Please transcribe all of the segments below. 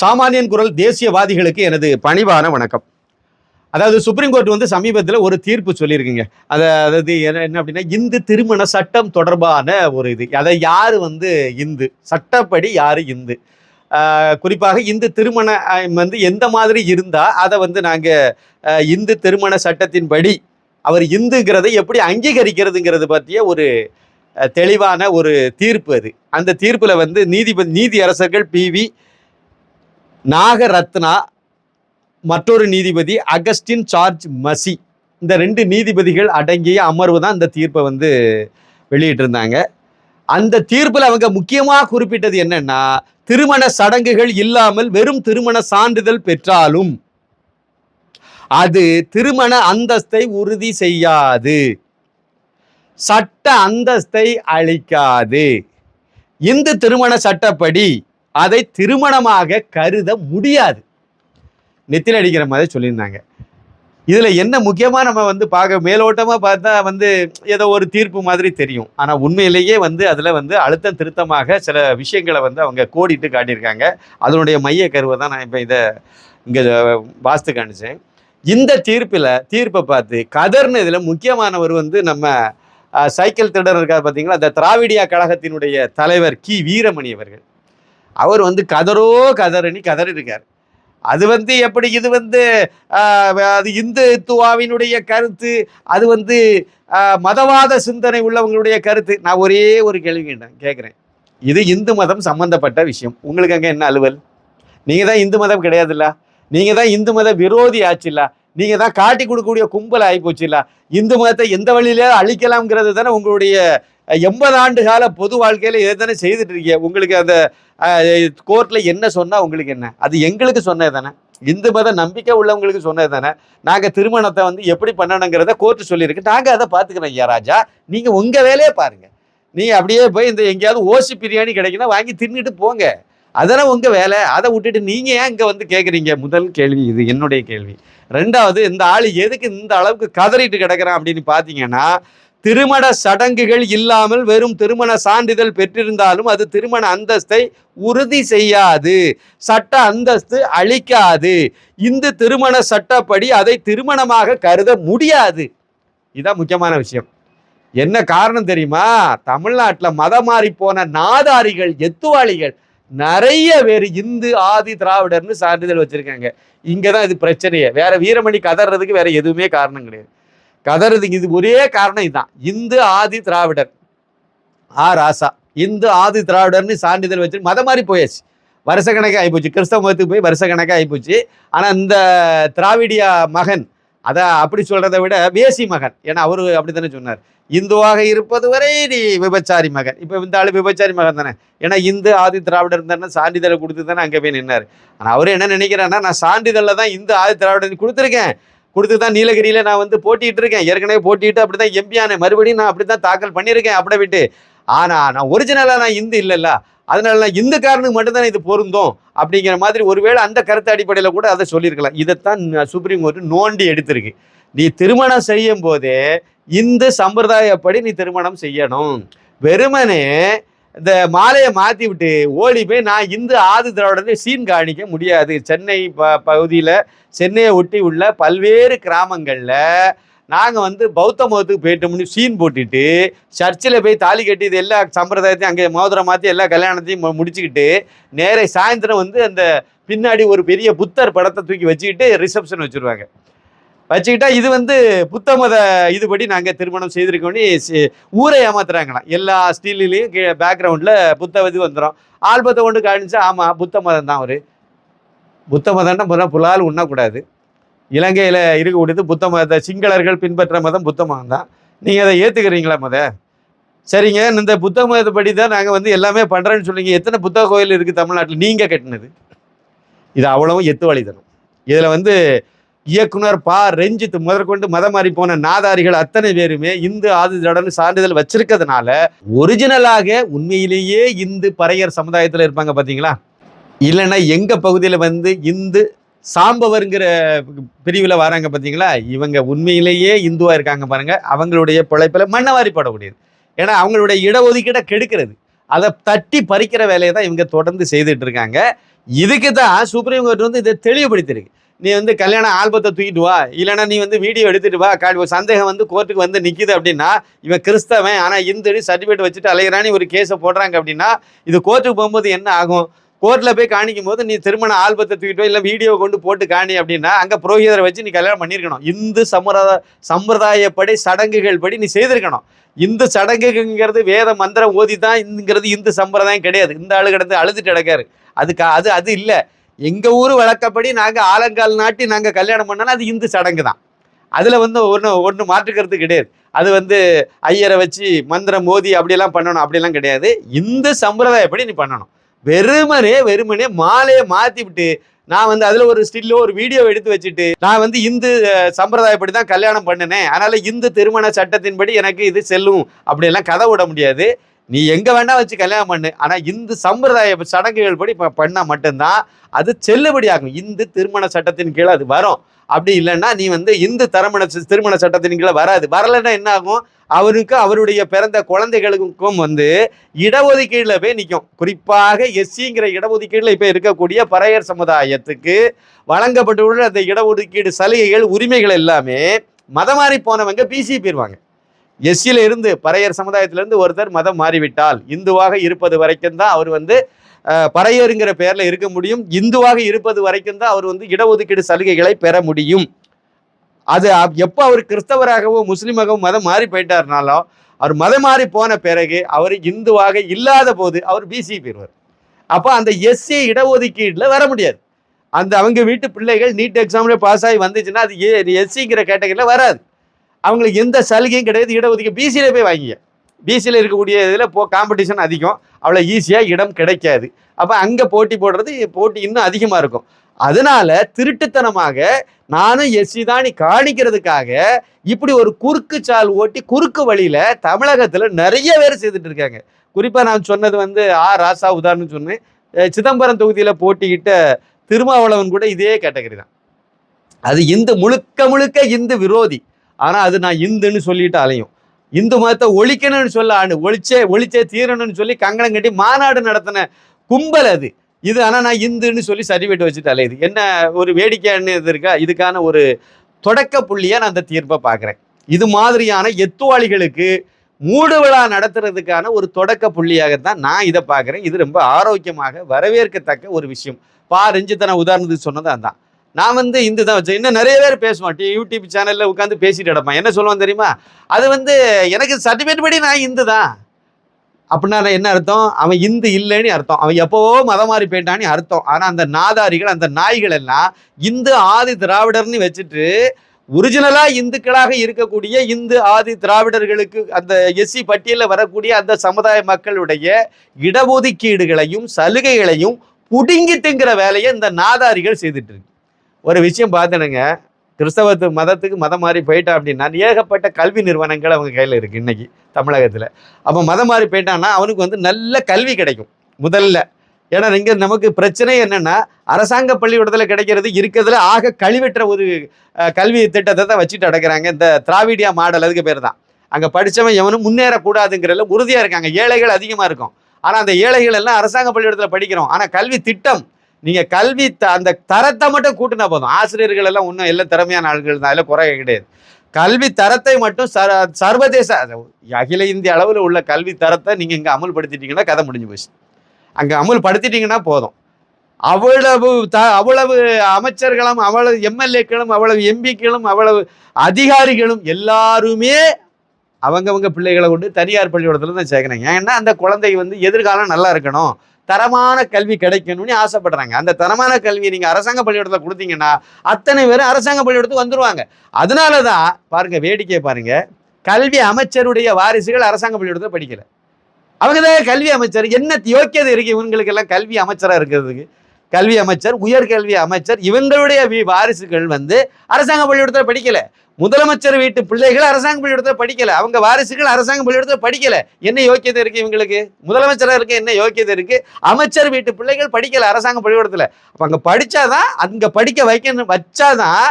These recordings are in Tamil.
சாமானியன் குரல் தேசியவாதிகளுக்கு எனது பணிவான வணக்கம். அதாவது சுப்ரீம் கோர்ட் வந்து சமீபத்தில் ஒரு தீர்ப்பு சொல்லியிருக்குங்க. அதை அதாவது என்ன என்ன அப்படின்னா இந்து திருமண சட்டம் தொடர்பான ஒரு இது. அதை யார் வந்து இந்து? சட்டப்படி யார் இந்து? குறிப்பாக இந்து திருமண வந்து எந்த மாதிரி இருந்தால் அதை வந்து நாங்கள் இந்து திருமண சட்டத்தின்படி அவர் இந்துங்கிறதை எப்படி அங்கீகரிக்கிறதுங்கிறது பற்றிய ஒரு தெளிவான ஒரு தீர்ப்பு அது. அந்த தீர்ப்பில் வந்து நீதிபதி நீதி அரசர்கள் பிவி நாகரத்னா மற்றொரு நீதிபதி அகஸ்டின் சார்ஜ் மசி. இந்த ரெண்டு நீதிபதிகள் அடங்கிய அமர்வு தான் இந்த தீர்ப்பை வந்து வெளியிட்டிருந்தாங்க. அந்த தீர்ப்பில் அவங்க முக்கியமாக குறிப்பிட்டது என்னன்னா திருமண சடங்குகள் இல்லாமல் வெறும் திருமண சான்றிதழ் பெற்றாலும் அது திருமண அந்தஸ்தை உறுதி செய்யாது. சட்ட அந்தஸ்தை அளிக்காது. இந்து திருமண சட்டப்படி அதை திருமணமாக கருத முடியாது. நெத்தில அடிக்கிற மாதிரி சொல்லியிருந்தாங்க. இதில் என்ன முக்கியமாக நம்ம வந்து பார்க்க மேலோட்டமாக பார்த்தா வந்து ஏதோ ஒரு தீர்ப்பு மாதிரி தெரியும். ஆனால் உண்மையிலேயே வந்து அதில் வந்து அழுத்தம் திருத்தமாக சில விஷயங்களை வந்து அவங்க கோடிட்டு காட்டியிருக்காங்க. அதனுடைய மைய கருவை தான் நான் இப்போ இதை இங்கே வாஸ்து காணிச்சேன் இந்த தீர்ப்பில் தீர்ப்பை பார்த்து கதர்னு இதில் முக்கியமானவர் வந்து நம்ம சைக்கிள் திருடர் இருக்கார் பார்த்தீங்களா அந்த திராவிடியா கழகத்தினுடைய தலைவர் கி. வீரமணி அவர்கள். அவர் வந்து கதரோ கதறனி கதறி இருக்கார் அது வந்து எப்படி இது வந்து அது இந்துத்துவாவினுடைய கருத்து அது வந்து மதவாத சிந்தனை உள்ளவங்களுடைய கருத்து? நான் ஒரே ஒரு கேள்வி கேட்குறேன் இது இந்து மதம் சம்பந்தப்பட்ட விஷயம். உங்களுக்கு அங்கே என்ன அலுவல்? நீங்கள் தான் இந்து மதம் கிடையாதுல்ல? நீங்கள் தான் இந்து மத விரோதி ஆச்சுல்ல? நீங்கள் தான் காட்டி கொடுக்கக்கூடிய கும்பல் ஆகிப்போச்சுல்ல இந்து மதத்தை எந்த வழியில அழிக்கலாம்ங்கிறது தானே உங்களுடைய எண்பது ஆண்டு கால பொது வாழ்க்கையில் இதை தானே செய்துட்டு இருக்கீங்க. உங்களுக்கு அந்த கோர்ட்டில் என்ன சொன்னால் உங்களுக்கு என்ன? அது எங்களுக்கு சொன்னது தானே. இந்து மத நம்பிக்கை உள்ளவங்களுக்கு சொன்னது தானே. நாங்கள் திருமணத்தை வந்து எப்படி பண்ணணுங்கிறத கோர்ட்டு சொல்லியிருக்கு. நாங்கள் அதை பார்த்துக்கிறோம் ஐயா ராஜா. நீங்கள் உங்கள் வேலையை பாருங்கள் நீங்கள் அப்படியே போய் இந்த எங்கேயாவது ஓசி பிரியாணி கிடைக்குன்னா வாங்கி தின்னுட்டு போங்க. அதெல்லாம் உங்கள் வேலை. அதை விட்டுட்டு நீங்கள் ஏன் இங்கே வந்து கேட்குறீங்க முதல் கேள்வி இது என்னுடைய கேள்வி. ரெண்டாவது இந்த ஆள் எதுக்கு இந்த அளவுக்கு கதறிட்டு கிடக்கிறான் அப்படின்னு பார்த்தீங்கன்னா திருமண சடங்குகள் இல்லாமல் வெறும் திருமண சான்றிதழ் பெற்றிருந்தாலும் அது திருமண அந்தஸ்தை உறுதி செய்யாது. சட்ட அந்தஸ்து அளிக்காது. இந்து திருமண சட்டப்படி அதை திருமணமாக கருத முடியாது. இதான் முக்கியமான விஷயம். என்ன காரணம் தெரியுமா? தமிழ்நாட்டில் மதம் மாறி போன நாதாரிகள் எத்துவாளிகள் நிறைய பேர் இந்து ஆதி திராவிடர்னு சான்றிதழ் வச்சுருக்காங்க. இங்கே தான் இது பிரச்சனையே. வேற வீரமணி கதறதுக்கு வேற எதுவுமே காரணம் கிடையாது. கதறதுக்கு இது ஒரே காரணம் இதுதான். இந்து ஆதி திராவிடர். ஆ ராசா. இந்து ஆதி திராவிடர்னு சான்றிதழ் வச்சு மதம் மாதிரி போயாச்சு. வருஷக்கணக்காக ஆகிப்போச்சு கிறிஸ்தவ மதத்துக்கு போய் வருஷக்கணக்காக ஆகிப்போச்சு ஆனால் இந்த திராவிடியா மகன் அதை அப்படி சொல்கிறத விட வேசி மகன் ஏன்னா அவரு அப்படி தானே சொன்னார். இந்துவாக இருப்பது வரை நீ விபச்சாரி மகன். இப்போ இந்த ஆளு விபச்சாரி மகன் தானே. ஏன்னா இந்து ஆதி திராவிடர் தானே சான்றிதழை கொடுத்து தானே அங்கே போய் நின்னார். ஆனால் அவர் என்ன நினைக்கிறான்னா நான் சான்றிதழில் தான் இந்து ஆதி திராவிடர் கொடுத்துருக்கேன். கொடுத்து தான் நீலகிரியில் நான் வந்து போட்டிட்டு இருக்கேன். ஏற்கனவே போட்டிட்டு அப்படி தான் எம்பி ஆனேன். மறுபடியும் நான் அப்படி தான் தாக்கல் பண்ணியிருக்கேன். அப்படி விட்டு. ஆனால் நான் ஒரிஜினலாக நான் இந்து இல்லைல்ல. அதனால நான் இந்துக்காரனுக்கு மட்டும்தான் இது பொருந்தும் அப்படிங்கிற மாதிரி ஒருவேளை அந்த கருத்து அடிப்படையில் கூட அதை சொல்லியிருக்கலாம். இதைத்தான் சுப்ரீம் கோர்ட் நோண்டி எடுத்திருக்கு. நீ திருமணம் செய்யும் போதே இந்து சம்பிரதாயப்படி நீ திருமணம் செய்யணும். வெறுமனே இந்த மாலையை மாற்றி விட்டு ஓடி போய் நான் இந்து ஆதி திராவிடனை சீன் காணிக்க முடியாது. சென்னை ப பகுதியில் சென்னையை ஒட்டி உள்ள பல்வேறு கிராமங்களில் நாங்கள் வந்து பௌத்த மதத்துக்கு போயிட்டோம்னு சீன் போட்டுட்டு சர்ச்சில் போய் தாலி கட்டி இது எல்லா சம்பிரதாயத்தையும் அங்கே மோதிரம் மாற்றி எல்லா கல்யாணத்தையும் முடிச்சுக்கிட்டு நேரே சாயந்தரம் வந்து அந்த பின்னாடி ஒரு பெரிய புத்தர் படத்தை தூக்கி வச்சுக்கிட்டு ரிசப்ஷன் வச்சுருவாங்க. வச்சுக்கிட்டா இது வந்து புத்த மத இதுபடி நாங்கள் திருமணம் செய்திருக்கோம்னு ஊரை ஏமாத்துறாங்களாம். எல்லா ஸ்டீல்லையும் கீழே பேக்ரவுண்டில் புத்த இது வந்துடும் ஆல்பத்தை கொண்டு காணிச்சா ஆமாம் புத்த மதம் தான் அவர். புத்த மதம்னா முதல்ல புலால் உண்ணக்கூடாது. இலங்கையில் இருக்கக்கூடியது புத்த மதத்தை சிங்களர்கள் பின்பற்ற மதம் புத்த மதம் தான். நீங்கள் அதை ஏற்றுக்கிறீங்களா முத? சரிங்க இந்த புத்த மதப்படி தான் நாங்கள் வந்து எல்லாமே பண்ணுறேன்னு சொன்னீங்க. எத்தனை புத்த கோயில் இருக்குது தமிழ்நாட்டில்? நீங்கள் கட்டினது. இது அவ்வளவும் எத்து வழிதனம் இதில் வந்து இயக்குனர் பா. ரஞ்சித் முதற்கொண்டு மதம் மாறி போன நாதாரிகள் அத்தனை பேருமே இந்து ஆதிதிராடன் சான்றிதழ் வச்சிருக்கிறதுனால ஒரிஜினலாக உண்மையிலேயே இந்து பறையர் சமுதாயத்தில் இருப்பாங்க பார்த்தீங்களா இல்லைன்னா எங்கள் பகுதியில் வந்து இந்து சாம்பவருங்கிற பிரிவில் வராங்க பார்த்தீங்களா இவங்க உண்மையிலேயே இந்துவாக இருக்காங்க பாருங்கள் அவங்களுடைய பிழைப்பில் மண்ணவாரி போடக்கூடியது. ஏன்னா அவங்களுடைய இடஒதுக்கீடை கெடுக்கிறது. அதை தட்டி பறிக்கிற வேலையை தான் இவங்க தொடர்ந்து செய்துட்டு இருக்காங்க. இதுக்கு தான் சுப்ரீம் கோர்ட் வந்து இதை தெளிவுபடுத்தியிருக்கு. நீ வந்து கல்யாண ஆல்பத்தை தூக்கிட்டு வா. இல்லைன்னா நீ வந்து வீடியோ எடுத்துட்டு வா. சந்தேகம் வந்து கோர்ட்டுக்கு வந்து நிற்கிது அப்படின்னா இவன் கிறிஸ்தவன் ஆனால் இந்து சர்டிஃபிகேட் வச்சுட்டு அலையிறான்னு ஒரு கேஸை போடுறாங்க அப்படின்னா இது கோர்ட்டுக்கு போகும்போது என்ன ஆகும்? கோர்ட்டில் போய் காணிக்கும் போது நீ திருமண ஆல்பத்தை தூக்கிட்டு வா, வீடியோ கொண்டு போட்டு காணி அப்படின்னா அங்கே புரோகிதரை வச்சு நீ கல்யாணம் பண்ணியிருக்கணும். இந்து சம்பிரதாய சம்பிரதாயப்படி சடங்குகள் படி நீ செய்திருக்கணும். இந்து சடங்குங்கிறது வேத மந்திரம் ஓதி தான் இந்துங்கிறது இந்து சம்பிரதாயம் கிடையாது. இந்த ஆளு கிடந்து அழுதுட்டு கிடக்காரு. அதுக்கு அது அது இல்லை. எங்க ஊர் வழக்கப்படி நாங்க ஆலங்கால் நாட்டி நாங்க கல்யாணம் பண்ணாலும் அது இந்து சடங்கு தான் அதுல வந்து ஒன்று ஒன்று மாற்றுக்கிறது கிடையாது. அது வந்து ஐயரை வச்சு மந்திரம் மோதி அப்படியெல்லாம் பண்ணணும் அப்படிலாம் கிடையாது. இந்து சம்பிரதாயப்படி நீ பண்ணணும்? வெறுமனே வெறுமனே மாலையை மாத்தி விட்டு நான் வந்து அதுல ஒரு ஸ்டில்லோ ஒரு வீடியோ எடுத்து வச்சுட்டு நான் வந்து இந்து சம்பிரதாயப்படி தான் கல்யாணம் பண்ணினேன். அதனால இந்து திருமண சட்டத்தின்படி எனக்கு இது செல்லும் அப்படியெல்லாம் கதை விட முடியாது. நீ எங்க வேணா வச்சு கல்யாணம் பண்ணு. ஆனா இந்து சம்பிரதாய சடங்குகள் படி இப்போ பண்ணா மட்டும்தான் அது செல்லுபடியாகும். இந்து திருமண சட்டத்தின் கீழே அது வரும். அப்படி இல்லைன்னா நீ வந்து இந்து தரமண திருமண சட்டத்தின் கீழே வராது. வரலைன்னா என்ன ஆகும்? அவருக்கு அவருடைய பிறந்த குழந்தைகளுக்கும் வந்து இடஒதுக்கீடுல போய் நிற்கும் குறிப்பாக எஸ்சிங்கிற இடஒதுக்கீடுல இப்போ இருக்கக்கூடிய பறையர் சமுதாயத்துக்கு வழங்கப்பட்டுள்ள அந்த இடஒதுக்கீடு சலுகைகள் உரிமைகள் எல்லாமே மதம் போனவங்க பிசி போயிடுவாங்க எஸ்சியில இருந்து பறையர் சமுதாயத்திலிருந்து ஒருத்தர் மதம் மாறிவிட்டால் இந்துவாக இருப்பது வரைக்கும் தான் அவர் வந்து பறையருங்கிற பெயர்ல இருக்க முடியும். இந்துவாக இருப்பது வரைக்கும் தான் அவர் வந்து இடஒதுக்கீடு சலுகைகளை பெற முடியும். அது எப்போ அவர் கிறிஸ்தவராகவோ முஸ்லீமாகவோ மதம் மாறி போயிட்டாருனாலும் அவர் மதம் மாறி போன பிறகு அவர் இந்துவாக இல்லாத போது அவர் பிசி போயிடுவார். அப்போ அந்த எஸ்சி இடஒதுக்கீடுல வர முடியாது. அந்த அவங்க வீட்டு பிள்ளைகள் நீட் எக்ஸாம்ல பாஸ் ஆகி வந்துச்சுன்னா அது எஸ்சிங்கிற கேட்டகரியில் வராது. அவங்களுக்கு எந்த சலுகையும் கிடையாது இடஒதுக்கீடு. பிசியில போய் வாங்கிங்க. பிசியில் இருக்கக்கூடிய இதில் போ காம்படிஷன் அதிகம். அவ்வளோ ஈஸியாக இடம் கிடைக்காது. அப்போ அங்கே போட்டி போடுறது போட்டி இன்னும் அதிகமாக இருக்கும். அதனால திருட்டுத்தனமாக நானும் எஸ்சி தான் காணிக்கிறதுக்காக இப்படி ஒரு குறுக்கு சால் ஓட்டி குறுக்கு வழியில் தமிழகத்தில் நிறைய பேர் செய்துட்டு இருக்காங்க. குறிப்பாக நான் சொன்னது வந்து ஆ ராசா உதாரணம் சொன்னேன். சிதம்பரம் தொகுதியில் போட்டிக்கிட்ட திருமாவளவன் கூட இதே கேட்டகரி தான். அது இந்து முழுக்க முழுக்க இந்து விரோதி. ஆனால் அது நான் இந்துன்னு சொல்லிட்டு அலையும். இந்து மதத்தை ஒழிக்கணும்னு சொல்ல ஆண்டு ஒழிச்சே ஒழிச்சே தீரணும்னு சொல்லி கங்கணம் கட்டி மாநாடு நடத்தின கும்பல் அது. இது ஆனால் நான் இந்துன்னு சொல்லி சர்டிஃபிகேட் வச்சுட்டு அலையுது. என்ன ஒரு வேடிக்கைன்னு இது இருக்கா? இதுக்கான ஒரு தொடக்க புள்ளியாக நான் அந்த தீர்ப்பை பார்க்குறேன். இது மாதிரியான எத்துவாளிகளுக்கு மூடு விழா நடத்துறதுக்கான ஒரு தொடக்க புள்ளியாகத்தான் நான் இதை பார்க்குறேன். இது ரொம்ப ஆரோக்கியமாக வரவேற்கத்தக்க ஒரு விஷயம். பா ரஞ்சித்தன உதாரணத்துக்கு சொன்னது அதான். நான் வந்து இந்து தான் வச்சேன். இன்னும் நிறைய பேர் பேசுவான். டி- யூடியூப் சேனலில் உட்காந்து பேசிட்டு கிடப்பான். என்ன சொல்லுவான் தெரியுமா? அது வந்து எனக்கு சர்டிஃபிகேட் படி நான் இந்து தான் அப்படின்னா நான் என்ன அர்த்தம்? அவன் இந்து இல்லைன்னு அர்த்தம். அவன் எப்போவோ மதம் மாறி போயிட்டான்னு அர்த்தம். ஆனால் அந்த நாதாரிகள் அந்த நாய்கள் எல்லாம் இந்து ஆதி திராவிடர்னு வச்சுட்டு ஒரிஜினலாக இந்துக்களாக இருக்கக்கூடிய இந்து ஆதி திராவிடர்களுக்கு அந்த எஸ்சி பட்டியலில் வரக்கூடிய அந்த சமுதாய மக்களுடைய இடஒதுக்கீடுகளையும் சலுகைகளையும் புடுங்கி திங்கிற வேலையை இந்த நாதாரிகள் செய்துட்டு இருக்கு. ஒரு விஷயம் பார்த்தனுங்க. கிறிஸ்தவத்து மதத்துக்கு மதம் மாறி போயிட்டா அப்படின்னா ஏகப்பட்ட கல்வி நிறுவனங்கள் அவங்க கையில் இருக்குது இன்றைக்கி தமிழகத்தில். அப்போ மதம் மாறி போயிட்டான்னா அவனுக்கு வந்து நல்ல கல்வி கிடைக்கும் முதல்ல. ஏன்னா இங்கே நமக்கு பிரச்சனை என்னென்னா அரசாங்க பள்ளிக்கூடத்தில் கிடைக்கிறது இருக்கிறதுல ஆக கழிவற்ற ஒரு கல்வி திட்டத்தை தான் வச்சுட்டு அடக்குறாங்க இந்த திராவிடியா மாடல் அதுக்கு பேர் தான். அங்கே படித்தவன் எவனும் முன்னேறக்கூடாதுங்கிறதுல உறுதியாக இருக்காங்க. ஏழைகள் அதிகமாக இருக்கும். ஆனால் அந்த ஏழைகள் எல்லாம் அரசாங்க பள்ளிக்கூடத்தில் படிக்கிறோம். ஆனால் கல்வி திட்டம் நீங்கள் கல்வி த அந்த தரத்தை மட்டும் கூட்டினா போதும். ஆசிரியர்கள் எல்லாம் ஒன்றும் எல்லாம் திறமையான ஆட்கள் தான். அதில் குறை கிடையாது. கல்வி தரத்தை மட்டும் ச சர்வதேச அகில இந்திய அளவில் உள்ள கல்வி தரத்தை நீங்கள் இங்கே அமுல்படுத்திட்டீங்கன்னா கதை முடிஞ்சு போச்சு. அங்கே அமுல்படுத்திட்டீங்கன்னா போதும். அவ்வளவு த அவ்வளவு அமைச்சர்களும் அவ்வளவு எம்எல்ஏக்களும் அவ்வளவு எம்பிக்களும் அவ்வளவு அதிகாரிகளும் எல்லாருமே அவங்கவங்க பிள்ளைகளை கொண்டு தனியார் பள்ளிக்கூடத்தில் தான் சேர்க்குறாங்க. ஏன்னா அந்த குழந்தை வந்து எதிர்காலம் நல்லா இருக்கணும். தரமான கல்வி கிடைக்கணும்னு ஆசைப்படுறாங்க. அந்த தரமான கல்வியை நீங்கள் அரசாங்க பள்ளிக்கூடத்தில் கொடுத்தீங்கன்னா அத்தனை பேரும் அரசாங்க பள்ளிக்கூடத்துக்கு வந்துடுவாங்க அதனால தான் பாருங்க வேடிக்கை பாருங்க. கல்வி அமைச்சருடைய வாரிசுகள் அரசாங்க பள்ளிக்கூடத்தில் படிக்கல. அவங்க தான் கல்வி அமைச்சர். என்ன யோக்கியது இருக்கு? இவங்களுக்கெல்லாம் கல்வி அமைச்சராக இருக்கிறதுக்கு. கல்வி அமைச்சர் உயர்கல்வி அமைச்சர் இவங்களுடைய வாரிசுகள் வந்து அரசாங்க பள்ளிக்கூடத்தில் படிக்கல. முதலமைச்சர் வீட்டு பிள்ளைகள் அரசாங்க பள்ளிக்கூடத்தில் படிக்கல. அவங்க வாரிசுகள் அரசாங்க பள்ளிக்கூடத்தில் படிக்கல. என்ன யோக்கியதை இருக்கு இவங்களுக்கு? முதலமைச்சராக இருக்க என்ன யோக்கியதை இருக்கு? அமைச்சர் வீட்டு பிள்ளைகள் படிக்கல அரசாங்க பள்ளிக்கூடத்தில். அப்போ அங்கே படித்தாதான் அங்கே படிக்க வைக்கணும் வச்சாதான்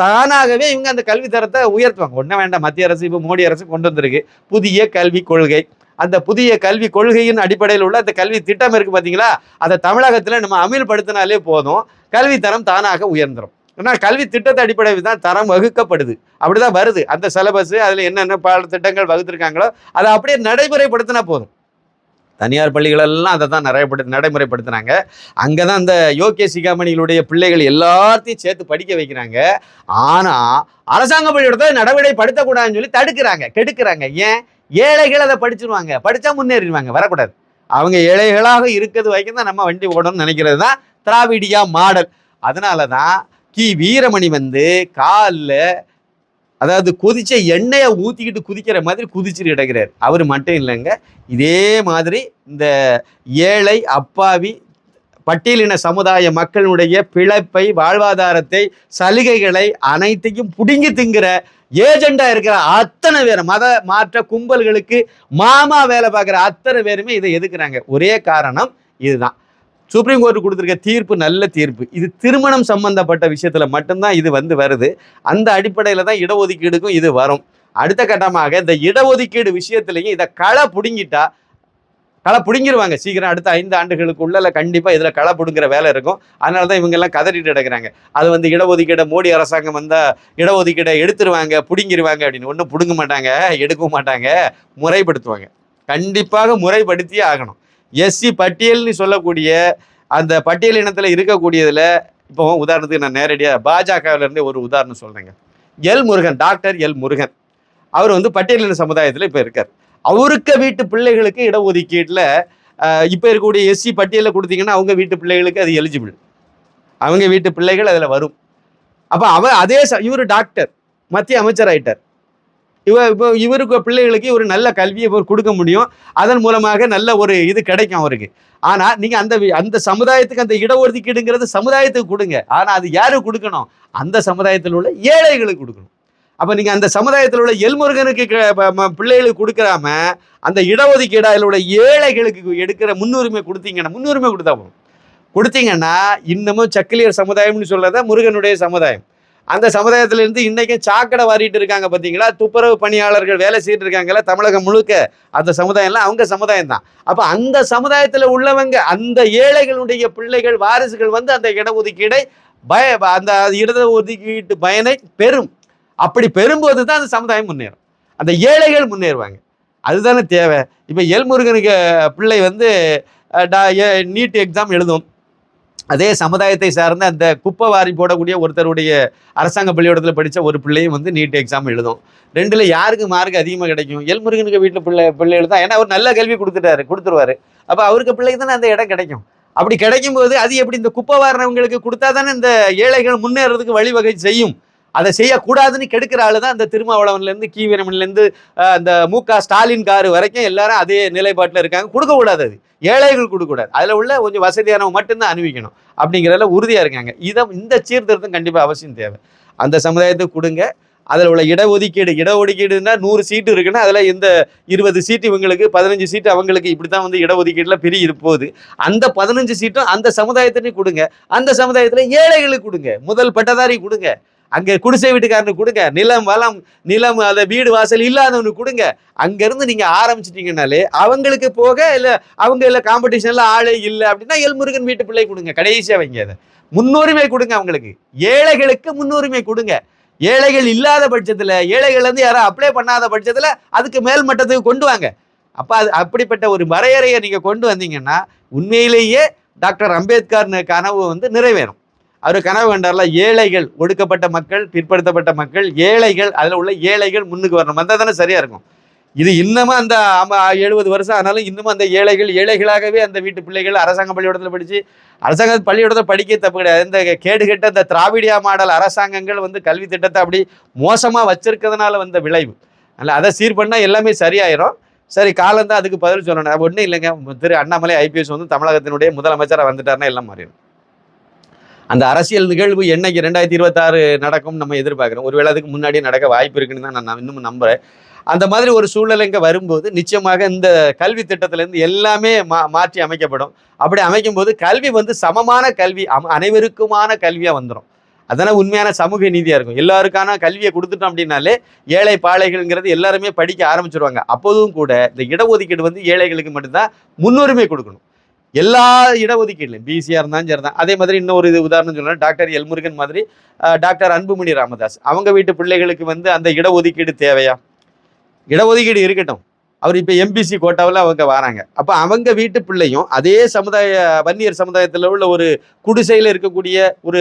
தானாகவே இவங்க அந்த கல்வி தரத்தை உயர்த்துவாங்க. ஒன்றும் வேண்டாம். மத்திய அரசு இப்போ மோடி அரசு கொண்டு வந்திருக்கு. புதிய கல்விக் கொள்கை. அந்த புதிய கல்வி கொள்கையின் அடிப்படையில் உள்ள அந்த கல்வி திட்டம் இருக்குது பார்த்தீங்களா அதை தமிழகத்தில் நம்ம அமல்படுத்தினாலே போதும். கல்வி தரம் தானாக உயர்ந்துடும் ஏன்னா கல்வி திட்டத்தை அடிப்படையில் தான் தரம் வகுக்கப்படுது. அப்படி தான் வருது. அந்த சிலபஸ் அதில் என்னென்ன பாடத்திட்டங்கள் திட்டங்கள் வகுத்திருக்காங்களோ அதை அப்படியே நடைமுறைப்படுத்தினா போதும். தனியார் பள்ளிகளெல்லாம் அதை தான் நிறையப்படுத்தி நடைமுறைப்படுத்துனாங்க. அங்கே தான் அந்த யோகே சிகாமணிகளுடைய பிள்ளைகள் எல்லாத்தையும் சேர்த்து படிக்க வைக்கிறாங்க. ஆனால் அரசாங்க பள்ளியோட நடைமுறைப்படுத்தக்கூடாதுன்னு சொல்லி தடுக்கிறாங்க கெடுக்கிறாங்க. ஏன்? ஏழைகள் அதை படிச்சிருவாங்க. படித்தா முன்னேறிடுவாங்க. வரக்கூடாது. அவங்க ஏழைகளாக இருக்கிறது வரைக்கும் தான் நம்ம வண்டி ஓடணும்னு நினைக்கிறது தான் திராவிடியா மாடல். அதனால தான் கி. வீரமணி வந்து காலில் அதாவது கொதிச்ச எண்ணெயை ஊற்றிக்கிட்டு குதிக்கிற மாதிரி குதிச்சுட்டு கிடக்கிறார். அவர் மட்டும் இல்லைங்க. இதே மாதிரி இந்த ஏழை அப்பாவி பட்டியலின சமுதாய மக்களுடைய பிழைப்பை வாழ்வாதாரத்தை சலுகைகளை அனைத்தையும் புடுங்கி திங்கிற ஏஜெண்டா இருக்கிற அத்தனை பேர் மத மாற்ற கும்பல்களுக்கு மாமா வேலை பார்க்குற அத்தனை பேருமே இதை எதுக்குறாங்க ஒரே காரணம் இதுதான். சுப்ரீம் கோர்ட் கொடுத்துருக்க தீர்ப்பு நல்ல தீர்ப்பு. இது திருமணம் சம்பந்தப்பட்ட விஷயத்துல மட்டும்தான் இது வந்து வருது. அந்த அடிப்படையில தான் இடஒதுக்கீடுக்கும் இது வரும். அடுத்த கட்டமாக இந்த இடஒதுக்கீடு விஷயத்திலையும் இதை களை புடுங்கிட்டா களை பிடுங்கிருவாங்க. சீக்கிரம் அடுத்த ஐந்து ஆண்டுகளுக்குள்ள கண்டிப்பாக இதில் களை பிடுங்குற வேலை இருக்கும். அதனால தான் இவங்கெல்லாம் கதறிட்டு கிடக்கிறாங்க. அது வந்து இடஒதுக்கீடை மோடி அரசாங்கம் வந்தால் இடஒதுக்கீடை எடுத்துருவாங்க பிடுங்கிருவாங்க அப்படின்னு. ஒன்றும் பிடுங்க மாட்டாங்க எடுக்கவும் மாட்டாங்க முறைப்படுத்துவாங்க. கண்டிப்பாக முறைப்படுத்தியே ஆகணும். எஸ்சி பட்டியல்னு சொல்லக்கூடிய அந்த பட்டியல் இனத்தில் இருக்கக்கூடியதில் இப்போ உதாரணத்துக்கு நான் நேரடியாக பாஜகவிலேருந்து ஒரு உதாரணம் சொல்கிறேங்க L Murugan doctor L Murugan. அவர் வந்து பட்டியலின சமுதாயத்தில் இப்போ இருக்கார். அவருக்கு வீட்டு பிள்ளைகளுக்கு இடஒதுக்கீட்டில் இப்போ இருக்கக்கூடிய எஸ்சி பட்டியலில் கொடுத்தீங்கன்னா அவங்க வீட்டு பிள்ளைகளுக்கு அது எலிஜிபிள் அவங்க வீட்டு பிள்ளைகள் அதில் வரும். அப்போ அவர் அதே ச இவர் டாக்டர் மத்திய அமைச்சர் ஆயிட்டார் இவ இப்போ இவருக்கு பிள்ளைகளுக்கு ஒரு நல்ல கல்வியை இவர் கொடுக்க முடியும். அதன் மூலமாக நல்ல ஒரு இது கிடைக்கும் அவருக்கு. ஆனால் நீங்கள் அந்த அந்த சமுதாயத்துக்கு அந்த இடஒதுக்கீடுங்கிறது சமுதாயத்துக்கு கொடுங்க. ஆனால் அது யாருக்கு கொடுக்கணும்? அந்த சமுதாயத்தில் உள்ள ஏழைகளுக்கு கொடுக்கணும். அப்போ நீங்கள் அந்த சமுதாயத்தில் உள்ள எல்முருகனுக்கு பிள்ளைகளுக்கு கொடுக்கறாம அந்த இடஒதுக்கீடு அதில் உள்ள ஏழைகளுக்கு எடுக்கிற முன்னுரிமை கொடுத்தீங்கன்னா முன்னுரிமை கொடுத்தா போதும். கொடுத்தீங்கன்னா இன்னமும் சக்கிலியர் சமுதாயம்னு சொல்றத முருகனுடைய சமுதாயம். அந்த சமுதாயத்திலேருந்து இன்றைக்கும் சாக்கடை வாரிட்டு இருக்காங்க பார்த்தீங்களா துப்புரவு பணியாளர்கள் வேலை செய்துட்டு இருக்காங்கல்ல தமிழகம் முழுக்க. அந்த சமுதாயம்லாம் அவங்க சமுதாயம் தான். அப்போ அந்த சமுதாயத்தில் உள்ளவங்க அந்த ஏழைகளுடைய பிள்ளைகள் வாரிசுகள் வந்து அந்த இடஒதுக்கீடை பய அந்த இடஒதுக்கீட்டு பயனை பெறும். அப்படி பெறும்போது தான் அந்த சமுதாயம் முன்னேறும். அந்த ஏழைகள் முன்னேறுவாங்க. அதுதானே தேவை. இப்போ எல்முருகனுக்கு பிள்ளை வந்து நீட் எக்ஸாம் எழுதும். அதே சமுதாயத்தை சார்ந்த அந்த குப்பை வாரி போடக்கூடிய ஒருத்தருடைய அரசாங்க பள்ளிக்கூடத்தில் படித்த ஒரு பிள்ளையும் வந்து நீட் எக்ஸாம் எழுதும். ரெண்டில் யாருக்கு மார்க் அதிகமாக கிடைக்கும்? எல்முருகனுக்கு வீட்டில் பிள்ளை பிள்ளை தான் ஏன்னா அவர் நல்ல கல்வி கொடுத்துட்டாரு கொடுத்துருவாரு. அப்போ அவருக்கு பிள்ளைக்கு தானே அந்த இடம் கிடைக்கும். அப்படி கிடைக்கும் போது அது எப்படி இந்த குப்பை வாரினவங்களுக்கு கொடுத்தா தானே இந்த ஏழைகள் முன்னேறதுக்கு வழிவகை செய்யும்? அதை செய்யக்கூடாதுன்னு கெடுக்கிற ஆளு தான் அந்த திருமாவளவன்லேருந்து கீவீரமன்லேருந்து அந்த மு. க. ஸ்டாலின் காரு வரைக்கும் எல்லாரும் அதே நிலைப்பாட்டில் இருக்காங்க. கொடுக்கக்கூடாது அது. ஏழைகள் கொடுக்கக்கூடாது. அதில் உள்ள கொஞ்சம் வசதியானவங்க மட்டும்தான் அனுபவிக்கணும் அப்படிங்கிறதுல உறுதியாக இருக்காங்க. இதை இந்த சீர்திருத்தம் கண்டிப்பாக அவசியம் தேவை. அந்த சமுதாயத்துக்கு கொடுங்க. அதில் உள்ள இடஒதுக்கீடு இடஒதுக்கீடுன்னா நூறு சீட்டு இருக்குன்னா அதில் இந்த இருபது சீட்டு இவங்களுக்கு பதினஞ்சு சீட்டு அவங்களுக்கு இப்படி தான் வந்து இடஒதுக்கீட்டில் பிரி போகுது அந்த பதினஞ்சு சீட்டும் அந்த சமுதாயத்தினே கொடுங்க. அந்த சமுதாயத்தில் ஏழைகளுக்கு கொடுங்க. முதல் பட்டதாரி கொடுங்க. அங்கே குடிசை வீட்டுக்காரனுக்கு கொடுங்க. நிலம் வளம் நிலம் அதை வீடு வாசல் இல்லாதவனுக்கு கொடுங்க. அங்கேருந்து நீங்கள் ஆரம்பிச்சிட்டிங்கனாலே அவங்களுக்கு போக இல்லை அவங்க இல்லை காம்படிஷனில் ஆளே இல்லை அப்படின்னா எல்முருகன் வீட்டு பிள்ளை கொடுங்க. கடைசியாக வைங்க அதை. முன்னுரிமை கொடுங்க அவங்களுக்கு. ஏழைகளுக்கு முன்னுரிமை கொடுங்க. ஏழைகள் இல்லாத பட்சத்தில் ஏழைகள் வந்து யாரும் அப்ளை பண்ணாத பட்சத்தில் அதுக்கு மேல் மட்டத்துக்கு கொண்டு வாங்க. அப்போ அது அப்படிப்பட்ட ஒரு வரையறையை நீங்கள் கொண்டு வந்தீங்கன்னா உண்மையிலேயே டாக்டர் அம்பேத்கர் கனவு வந்து நிறைவேறும். அவர் கனவு கண்டார்ல ஏழைகள் ஒடுக்கப்பட்ட மக்கள் பிற்படுத்தப்பட்ட மக்கள் ஏழைகள் அதில் உள்ள ஏழைகள் முன்னுக்கு வரணும். வந்தால் தானே சரியாக இருக்கும். இது இன்னமும் அந்த எழுபது வருஷம் ஆனாலும் இன்னமும் அந்த ஏழைகள் ஏழைகளாகவே அந்த வீட்டு பிள்ளைகள் அரசாங்க பள்ளிக்கூடத்தில் படித்து அரசாங்க பள்ளிக்கூடத்தில் படிக்க தப்பு கிடையாது. இந்த கேடு கெட்ட இந்த திராவிடியா மாடல் அரசாங்கங்கள் வந்து கல்வி திட்டத்தை அப்படி மோசமாக வச்சிருக்கிறதுனால வந்த விளைவு. அதில் அதை சீர் பண்ணால் எல்லாமே சரியாயிரும். சரி காலம் தான் அதுக்கு பதில் சொல்லணும். ஒன்றும் இல்லைங்க. திரு அண்ணாமலை ஐபிஎஸ் வந்து தமிழகத்தினுடைய முதலமைச்சராக வந்துட்டார்னா எல்லாம் மாறிடும். அந்த அரசியல் நிகழ்வு என்னைக்கு ரெண்டாயிரத்தி இருபத்தாறு நடக்கும் நம்ம எதிர்பார்க்குறோம். ஒருவேளை அதுக்கு முன்னாடியே நடக்க வாய்ப்பு இருக்குன்னு தான் நான் இன்னும் நம்புறேன். அந்த மாதிரி ஒரு சூழ்நிலை இங்கே வரும்போது நிச்சயமாக இந்த கல்வி திட்டத்திலேருந்து எல்லாமே மா மாற்றி அமைக்கப்படும். அப்படி அமைக்கும் போது கல்வி வந்து சமமான கல்வி அம் அனைவருக்குமான கல்வியாக வந்துடும் அதனால் உண்மையான சமூக நீதியாக இருக்கும். எல்லாருக்கான கல்வியை கொடுத்துட்டோம் அப்படின்னாலே ஏழை பாழைகள்ங்கிறது எல்லாருமே படிக்க ஆரம்பிச்சிருவாங்க. அப்போதும் கூட இந்த இடஒதுக்கீடு வந்து ஏழைகளுக்கு மட்டும்தான் முன்னுரிமை கொடுக்கணும். எல்லா இடஒதுக்கீடுலையும் பிசியாக இருந்தாலும் சரி தான் அதே மாதிரி இன்னொரு இது உதாரணம் சொல்லணும் டாக்டர் எல்முருகன் மாதிரி டாக்டர் அன்புமணி ராமதாஸ். அவங்க வீட்டு பிள்ளைகளுக்கு வந்து அந்த இடஒதுக்கீடு தேவையா? இடஒதுக்கீடு இருக்கட்டும். அவர் இப்போ எம்பிசி கோட்டாவில் அவங்க வராங்க. அப்போ அவங்க வீட்டு பிள்ளையும் அதே சமுதாய வன்னியர் சமுதாயத்தில் உள்ள ஒரு குடிசையில் இருக்கக்கூடிய ஒரு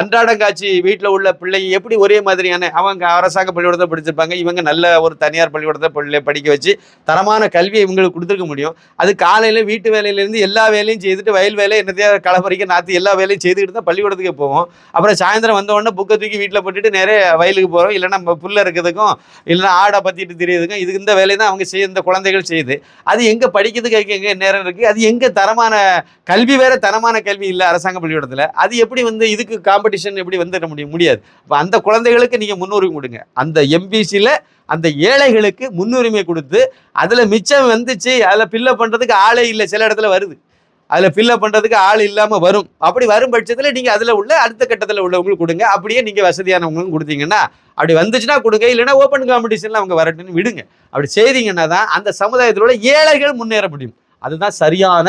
அன்றாடங்காட்சி வீட்டில் உள்ள பிள்ளை எப்படி ஒரே மாதிரியான அவங்க அரசாங்க பள்ளிக்கூடத்தை படிச்சிருப்பாங்க இவங்க நல்ல ஒரு தனியார் பள்ளிக்கூடத்தை பிள்ளை படிக்க வச்சு தரமான கல்வியை இவங்களுக்கு கொடுத்துருக்க முடியும். அது காலையில் வீட்டு வேலையிலேருந்து எல்லா வேலையும் செய்துட்டு வயல் வேலை என்னத்தையா களப்பறிக்க நாற்று எல்லா வேலையும் செய்துக்கிட்டு தான் பள்ளிக்கூடத்துக்கு போவோம். அப்புறம் சாயந்தரம் வந்த உடனே புக்கை தூக்கி வீட்டில் போட்டுட்டு நிறைய வயலுக்கு போகிறோம் இல்லைன்னா நம்ம புல்ல இருக்கிறதுக்கும் இல்லைன்னா ஆடை பற்றிட்டு தெரியறதுக்கும் இதுக்கு இந்த வேலையை தான் அவங்க செய்ய இந்த குழந்தைகள் செய்யுது. அது எங்கே படிக்கிறதுக்கு எங்கே நேரம் இருக்குது அது எங்கே தரமான கல்வி வேற தரமான கல்வி இல்லை அரசாங்க பள்ளிக்கூடத்தில். அது எப்படி வந்து இதுக்கு காம்படிஷன் எப்படி வந்துட முடியும் முடியாது. இப்போ அந்த குழந்தைகளுக்கு நீங்கள் முன்னுரிமை கொடுங்க. அந்த எம்பிசியில் அந்த ஏழைகளுக்கு முன்னுரிமை கொடுத்து அதில் மிச்சம் வந்துச்சு அதில் பில்லை பண்ணுறதுக்கு ஆளே இல்லை சில இடத்துல வருது. அதில் ஃபில்லப் பண்ணுறதுக்கு ஆள் இல்லாமல் வரும். அப்படி வரும் பட்சத்தில் நீங்கள் அதில் உள்ள அடுத்த கட்டத்தில் உள்ளவங்களுக்கு கொடுங்க. அப்படியே நீங்கள் வசதியானவங்களும் கொடுத்தீங்கன்னா அப்படி வந்துச்சுன்னா கொடுங்க. இல்லைன்னா ஓப்பன் காம்படிஷனில் அவங்க வரட்டுன்னு விடுங்க. அப்படி செய்தீங்கன்னா தான் அந்த சமுதாயத்தில் உள்ள ஏழைகள் முன்னேற முடியும். அதுதான் சரியான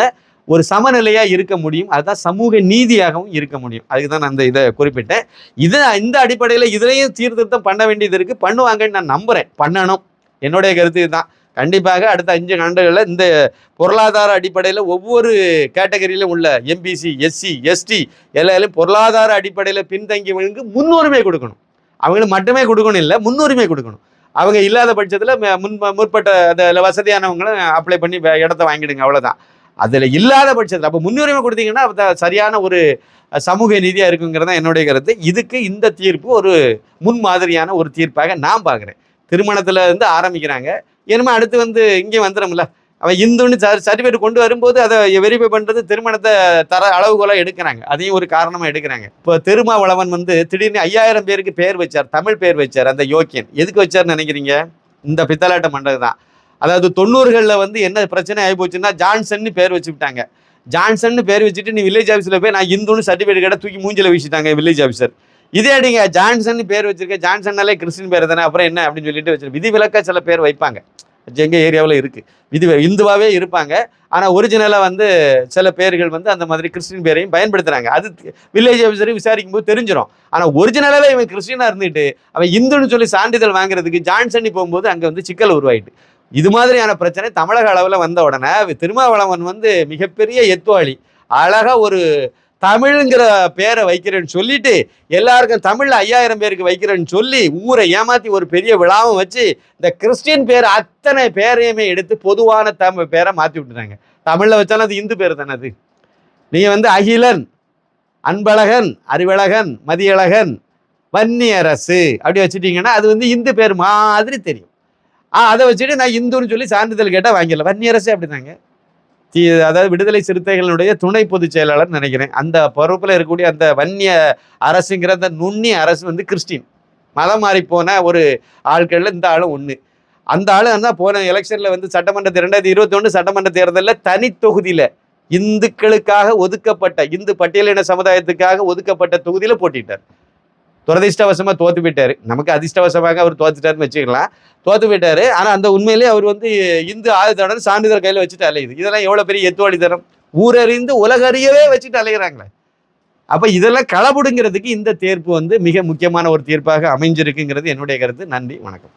ஒரு சமநிலையாக இருக்க முடியும். அதுதான் சமூக நீதியாகவும் இருக்க முடியும். அதுக்கு தான் நான் அந்த இதை குறிப்பிட்டேன். இதை இந்த அடிப்படையில் இதுலேயும் சீர்திருத்தம் பண்ண வேண்டியது இருக்குது பண்ணுவாங்கன்னு நான் நம்புகிறேன் பண்ணணும். என்னுடைய கருத்து இதுதான். கண்டிப்பாக அடுத்த அஞ்சு ஆண்டுகளில் இந்த பொருளாதார அடிப்படையில் ஒவ்வொரு கேட்டகரியிலும் உள்ள எம்பிசி எஸ்சி எஸ்டி எல்லாரும் பொருளாதார அடிப்படையில் பின்தங்கியவங்களுக்கு முன்னுரிமை கொடுக்கணும். அவங்களுக்கு மட்டுமே கொடுக்கணும் இல்லை முன்னுரிமை கொடுக்கணும். அவங்க இல்லாத பட்சத்தில் முன் முற்பட்ட அந்த வசதியானவங்களும் அப்ளை பண்ணி இடத்த வாங்கிடுங்க அவ்வளோதான் அதில் இல்லாத பட்சத்தில் அப்போ முன்னுரிமை கொடுத்தீங்கன்னா அது சரியான ஒரு சமூக நீதியாக இருக்குங்கிறது தான் என்னுடைய கருத்து. இதுக்கு இந்த தீர்ப்பு ஒரு முன்மாதிரியான ஒரு தீர்ப்பாக நான் பார்க்குறேன். திருமணத்தில் இருந்து ஆரம்பிக்கிறாங்க. என்னமோ அடுத்து வந்து இங்கே வந்துடும்ல அவன் இந்துன்னு சர்டிஃபிகேட் கொண்டு வரும்போது அதை வெரிஃபை பண்ணுறது திருமணத்தை தர அளவுகோலாக எடுக்கிறாங்க. அதையும் ஒரு காரணமாக எடுக்கிறாங்க. இப்போ திருமாவளவன் வந்து திடீர்னு ஐயாயிரம் பேருக்கு பேர் வச்சார் தமிழ் பேர் வச்சார் அந்த யோக்கியன். எதுக்கு வச்சார்னு நினைக்கிறீங்க? இந்த பித்தலாட்ட மண்டது தான். அதாவது தொண்ணூறுகளில் வந்து என்ன பிரச்சனை ஆகி போச்சுன்னா ஜான்சன்னு பேர் வச்சுக்கிட்டாங்க ஜான்சன் பேர் வச்சுட்டு நீ வில்லேஜ் ஆஃபீஸில் போய் நான் இந்துன்னு சர்டிஃபிகேட் கேட்டால் தூக்கி மூஞ்சில வீசிட்டாங்க வில்லேஜ் ஆஃபீஸர் இதே நீங்க ஜான்சன் பேர் வச்சிருக்க ஜான்சன்னாலே கிறிஸ்டின் பேர் தானே அப்புறம் என்ன அப்படின்னு சொல்லிட்டு வச்சிருக்க விதிவிலக்கா சில பேர் வைப்பாங்க. எங்கள் ஏரியாவில் இருக்குது விதி இந்துவாகவே இருப்பாங்க. ஆனால் ஒரிஜினலாக வந்து சில பேர்கள் வந்து அந்த மாதிரி கிறிஸ்டின் பேரையும் பயன்படுத்துகிறாங்க அது வில்லேஜ் ஆஃபீஸரையும் விசாரிக்கும் போது தெரிஞ்சிடும் ஆனால் ஒரிஜினலாகவே இவன் கிறிஸ்டினாக இருந்துட்டு அவன் இந்துன்னு சொல்லி சான்றிதழ் வாங்குறதுக்கு ஜான்சன் போகும்போது அங்கே வந்து சிக்கல் உருவாயிட்டு. இது மாதிரியான பிரச்சனை தமிழக அளவில் வந்த உடனே திருமாவளவன் வந்து மிகப்பெரிய எத்துவாளி அழகாக ஒரு தமிழ்ங்கிற பேரை வைக்கிறேன்னு சொல்லிட்டு எல்லாருக்கும் தமிழில் ஐயாயிரம் பேருக்கு வைக்கிறேன்னு சொல்லி ஊரை ஏமாத்தி ஒரு பெரிய விழாவும் வச்சு இந்த கிறிஸ்டியன் பேர் அத்தனை பேரையுமே எடுத்து பொதுவான தமிழ் பேரை மாத்தி விட்டுறாங்க தமிழ்ல வச்சாலும் அது இந்து பேர் தானே அது. நீங்க வந்து அகிலன் அன்பழகன் அறிவழகன் மதியழகன் வன்னியரசு அப்படி வச்சுட்டீங்கன்னா அது வந்து இந்து பேர் மாதிரி தெரியும். ஆ அதை வச்சுட்டு நான் இந்துன்னு சொல்லி சான்றிதழ் கேட்டால் வாங்கிடல வன்னியரசு அப்படிதாங்க. தி அதாவது விடுதலை சிறுத்தைகளுடைய துணை பொதுச் செயலாளர் நினைக்கிறேன். அந்த பொறுப்பில் இருக்கக்கூடிய அந்த வன்னிய அரசுங்கிற அந்த நுண்ணிய அரசு வந்து கிறிஸ்டின். மதம் மாறி போன ஒரு ஆட்களில் இந்த ஆளும் ஒன்று அந்த ஆளு வந்து போன எலெக்ஷனில் வந்து சட்டமன்ற ரெண்டாயிரத்தி இருபத்தொன்று சட்டமன்ற தேர்தலில் தனி தொகுதியில் இந்துக்களுக்காக ஒதுக்கப்பட்ட இந்து பட்டியலின சமுதாயத்துக்காக ஒதுக்கப்பட்ட தொகுதியில் போட்டிட்டார் துரதிர்ஷ்டவசமாக தோத்து போயிட்டாரு. நமக்கு அதிர்ஷ்டவசமாக அவர் தோத்துட்டாருன்னு வச்சுக்கலாம். தோத்து போயிட்டாரு. ஆனால் அந்த உண்மையிலேயே அவர் வந்து இந்து ஆயுதத்துடன் சான்றிதழ் கையில் வச்சுட்டு அலையுது. இதெல்லாம் எவ்வளோ பெரிய எத்துவாளித்தனம் ஊரறிந்து உலகறியவே வச்சுட்டு அலைகிறாங்களே அப்போ இதெல்லாம் களபுடுங்கிறதுக்கு இந்த தீர்ப்பு வந்து மிக முக்கியமான ஒரு தீர்ப்பாக அமைஞ்சிருக்குங்கிறது என்னுடைய கருத்து. நன்றி. வணக்கம்.